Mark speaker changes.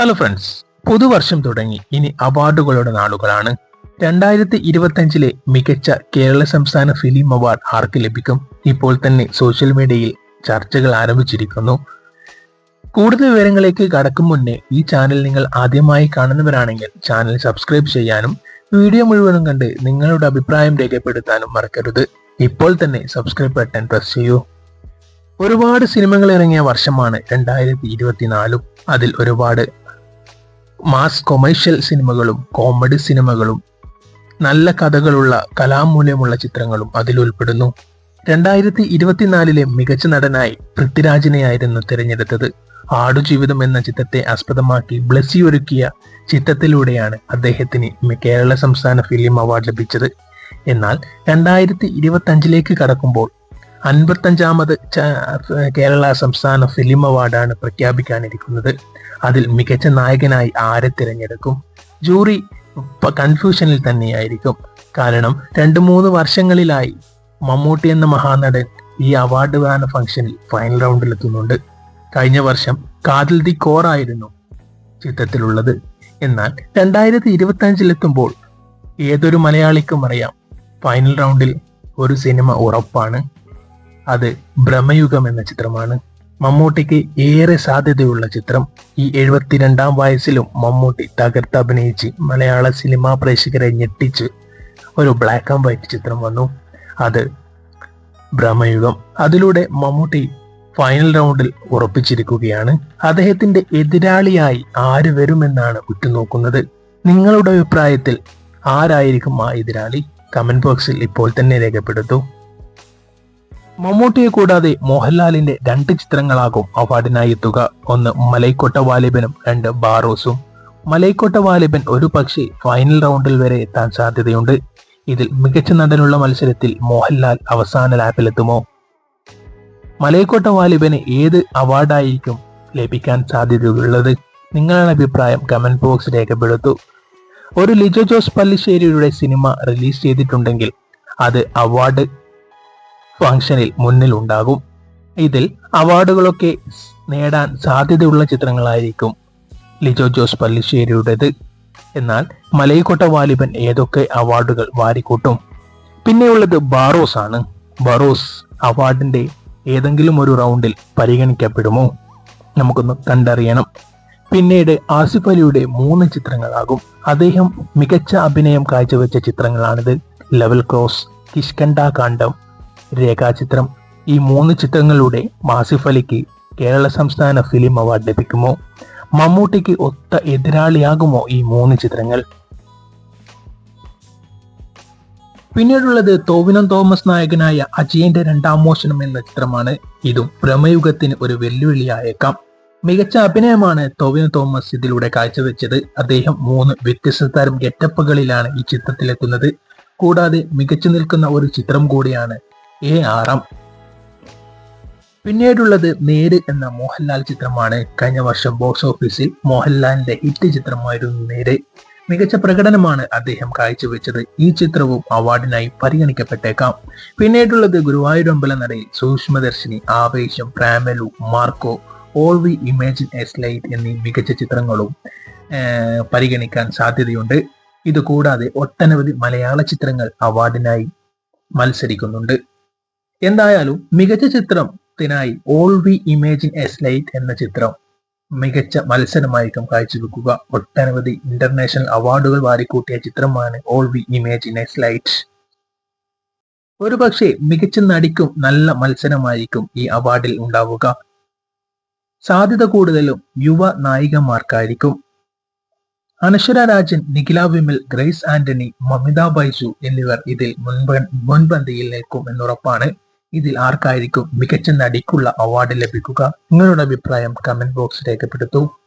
Speaker 1: Hello friends പുതുവർഷം തുടങ്ങി. ഇനി അവാർഡുകളുടെ നാളുകളാണ്. രണ്ടായിരത്തി ഇരുപത്തഞ്ചിലെ മികച്ച കേരള സംസ്ഥാന ഫിലിം അവാർഡ് ആർക്ക് ലഭിക്കും? ഇപ്പോൾ തന്നെ സോഷ്യൽ മീഡിയയിൽ ചർച്ചകൾ ആരംഭിച്ചിരിക്കുന്നു. കൂടുതൽ വിവരങ്ങളിലേക്ക് കടക്കും മുന്നേ ഈ ചാനൽ നിങ്ങൾ ആദ്യമായി കാണുന്നവരാണെങ്കിൽ ചാനൽ സബ്സ്ക്രൈബ് ചെയ്യാനും വീഡിയോ മുഴുവനും കണ്ട് നിങ്ങളുടെ അഭിപ്രായം രേഖപ്പെടുത്താനും മറക്കരുത്. ഇപ്പോൾ തന്നെ സബ്സ്ക്രൈബ് ബട്ടൺ പ്രസ് ചെയ്യൂ. ഒരുപാട് സിനിമകൾ ഇറങ്ങിയ വർഷമാണ് രണ്ടായിരത്തി ഇരുപത്തിനാലും അതിൽ ഒരുപാട് മാസ് കൊമേഴ്ഷ്യൽ സിനിമകളും കോമഡി സിനിമകളും നല്ല കഥകളുള്ള കലാമൂല്യമുള്ള ചിത്രങ്ങളും അതിൽ ഉൾപ്പെടുന്നു. രണ്ടായിരത്തി ഇരുപത്തിനാലിലെ മികച്ച നടനായി പൃഥ്വിരാജിനെയായിരുന്നു തിരഞ്ഞെടുത്തത്. ആടുജീവിതം എന്ന ചിത്രത്തെ ആസ്പദമാക്കി ബ്ലസ്സി ഒരുക്കിയ ചിത്രത്തിലൂടെയാണ് അദ്ദേഹത്തിന് കേരള സംസ്ഥാന ഫിലിം അവാർഡ് ലഭിച്ചത്. എന്നാൽ രണ്ടായിരത്തി ഇരുപത്തി കടക്കുമ്പോൾ അൻപത്തഞ്ചാമത് കേരള സംസ്ഥാന ഫിലിം അവാർഡാണ് പ്രഖ്യാപിക്കാനിരിക്കുന്നത്. അതിൽ മികച്ച നായകനായി ആരെ തിരഞ്ഞെടുക്കും? ജൂറി കൺഫ്യൂഷനിൽ തന്നെയായിരിക്കും. കാരണം രണ്ട് മൂന്ന് വർഷങ്ങളിലായി മമ്മൂട്ടി എന്ന മഹാനടൻ ഈ അവാർഡ് ദാന ഫംഗ്ഷനിൽ ഫൈനൽ റൗണ്ടിൽ എത്തുന്നുണ്ട് കഴിഞ്ഞ വർഷം കാതിൽ ദി കോർ ആയിരുന്നു ചിത്രത്തിലുള്ളത്. എന്നാൽ രണ്ടായിരത്തി ഇരുപത്തി അഞ്ചിലെത്തുമ്പോൾ ഏതൊരു മലയാളിക്കും അറിയാം ഫൈനൽ റൗണ്ടിൽ ഒരു സിനിമ ഉറപ്പാണ്. അത് ഭ്രമയുഗം എന്ന ചിത്രമാണ്. മമ്മൂട്ടിക്ക് ഏറെ സാധ്യതയുള്ള ചിത്രം ഈ എഴുപത്തിരണ്ടാം വയസ്സിലും മമ്മൂട്ടി തകർത്ത് അഭിനയിച്ച് മലയാള സിനിമാ പ്രേക്ഷകരെ ഞെട്ടിച്ച് ഒരു ബ്ലാക്ക് ആൻഡ് വൈറ്റ് ചിത്രം വന്നു. അത് ഭ്രമയുഗം അതിലൂടെ മമ്മൂട്ടി ഫൈനൽ റൗണ്ടിൽ ഉറപ്പിച്ചിരിക്കുകയാണ്. അദ്ദേഹത്തിന്റെ എതിരാളിയായി ആര് വരുമെന്നാണ് ഉറ്റുനോക്കുന്നത്. നിങ്ങളുടെ അഭിപ്രായത്തിൽ ആരായിരിക്കും ആ എതിരാളി? കമന്റ് ബോക്സിൽ ഇപ്പോൾ തന്നെ രേഖപ്പെടുത്തൂ. മമ്മൂട്ടിയെ കൂടാതെ മോഹൻലാലിന്റെ രണ്ട് ചിത്രങ്ങളാകും അവാർഡിനായി എത്തുക. ഒന്ന് മലൈക്കോട്ട വാലിബനും രണ്ട് ബാറോസും. മലൈക്കോട്ട വാലിബൻ ഒരു പക്ഷേ ഫൈനൽ റൗണ്ടിൽ വരെ എത്താൻ സാധ്യതയുണ്ട്. ഇതിൽ മികച്ച നടനുള്ള മത്സരത്തിൽ മോഹൻലാൽ അവസാന ലാപ്പിലെത്തുമോ മലൈക്കോട്ട വാലിബന് ഏത് അവാർഡായിരിക്കും ലഭിക്കാൻ സാധ്യതയുള്ളത്? നിങ്ങളുടെ അഭിപ്രായം കമന്റ് ബോക്സ് രേഖപ്പെടുത്തു. ഒരു ലിജോ ജോസ് പല്ലിശ്ശേരിയുടെ സിനിമ റിലീസ് ചെയ്തിട്ടുണ്ടെങ്കിൽ അത് അവാർഡ് ഫംഗ്ഷനിൽ മുന്നിൽ ഉണ്ടാകും ഇതിൽ അവാർഡുകളൊക്കെ നേടാൻ സാധ്യതയുള്ള ചിത്രങ്ങളായിരിക്കും ലിജോ ജോസ് പല്ലിശ്ശേരിയുടേത് എന്നാൽ മലയിക്കോട്ട വാലിബൻ ഏതൊക്കെ അവാർഡുകൾ വാരിക്കൂട്ടും? പിന്നെയുള്ളത് ബാറോസ് ആണ് ബറോസ് അവാർഡിന്റെ ഏതെങ്കിലും ഒരു റൗണ്ടിൽ പരിഗണിക്കപ്പെടുമോ? നമുക്കൊന്ന് കണ്ടറിയണം. പിന്നീട് ആസിഫ് അലിയുടെ മൂന്ന് ചിത്രങ്ങളാകും. അദ്ദേഹം മികച്ച അഭിനയം കാഴ്ചവെച്ച ചിത്രങ്ങളാണിത്. ലെവൽ ക്രോസ് കിഷ്കണ്ട കാണ്ഡം രേഖാചിത്രം. ഈ മൂന്ന് ചിത്രങ്ങളുടെ മാസിഫ് അലിക്ക് കേരള സംസ്ഥാന ഫിലിം അവാർഡ് ലഭിക്കുമോ? മമ്മൂട്ടിക്ക് ഒത്ത എതിരാളിയാകുമോ ഈ മൂന്ന് ചിത്രങ്ങൾ? പിന്നീടുള്ളത് തോവിനം തോമസ് നായകനായ അജയന്റെ രണ്ടാം മോഷണം എന്ന ചിത്രമാണ്. ഇതും ഭ്രമയുഗത്തിന് ഒരു വെല്ലുവിളിയായേക്കാം. മികച്ച അഭിനയമാണ് ടോവിനോ തോമസ് ഇതിലൂടെ കാഴ്ചവെച്ചത്. അദ്ദേഹം മൂന്ന് വ്യത്യസ്ത തരം ഗെറ്റപ്പുകളിലാണ് ഈ ചിത്രത്തിലെത്തുന്നത്. കൂടാതെ മികച്ചു നിൽക്കുന്ന ഒരു ചിത്രം കൂടിയാണ് എ ആറാം. പിന്നീടുള്ളത് നേര് എന്ന മോഹൻലാൽ ചിത്രമാണ്. കഴിഞ്ഞ വർഷം ബോക്സ് ഓഫീസിൽ മോഹൻലാലിന്റെ ഹിറ്റ് ചിത്രമായിരുന്നു നേര്. മികച്ച പ്രകടനമാണ് അദ്ദേഹം കാഴ്ചവെച്ചത്. ഈ ചിത്രവും അവാർഡിനായി പരിഗണിക്കപ്പെട്ടേക്കാം. പിന്നീടുള്ളത് ഗുരുവായൂരമ്പല നടയിൽ Sookshmadarshini Aavesham Premalu Marco all we imagine as light എന്നീ മികച്ച ചിത്രങ്ങളും പരിഗണിക്കാൻ സാധ്യതയുണ്ട്. ഇതുകൂടാതെ ഒട്ടനവധി മലയാള ചിത്രങ്ങൾ അവാർഡിനായി മത്സരിക്കുന്നുണ്ട്. എന്തായാലും മികച്ച ചിത്രത്തിനായി all we imagine as light എന്ന ചിത്രം മികച്ച മത്സരമായിരിക്കും കാഴ്ചവെക്കുക. ഒട്ടനവധി ഇന്റർനാഷണൽ അവാർഡുകൾ വാരിക്കൂട്ടിയ ചിത്രമാണ് all we imagine as light ഒരുപക്ഷെ മികച്ച നടിക്കും നല്ല മത്സരമായിരിക്കും ഈ അവാർഡിൽ ഉണ്ടാവുക. സാധ്യത കൂടുതലും യുവ നായികമാർക്കായിരിക്കും. അനശ്വര രാജൻ നിഖില വിമൽ ഗ്രേസ് ആന്റണി മമിത ബൈജു എന്നിവർ ഇതിൽ മുൻപ മുൻപന്തിയിൽ നിൽക്കും എന്നുറപ്പാണ്. ഇതിൽ ആർക്കായിരിക്കും മികച്ച നടിക്കുള്ള അവാർഡ് ലഭിക്കുക? നിങ്ങളുടെ അഭിപ്രായം കമന്റ് ബോക്സ് രേഖപ്പെടുത്തൂ.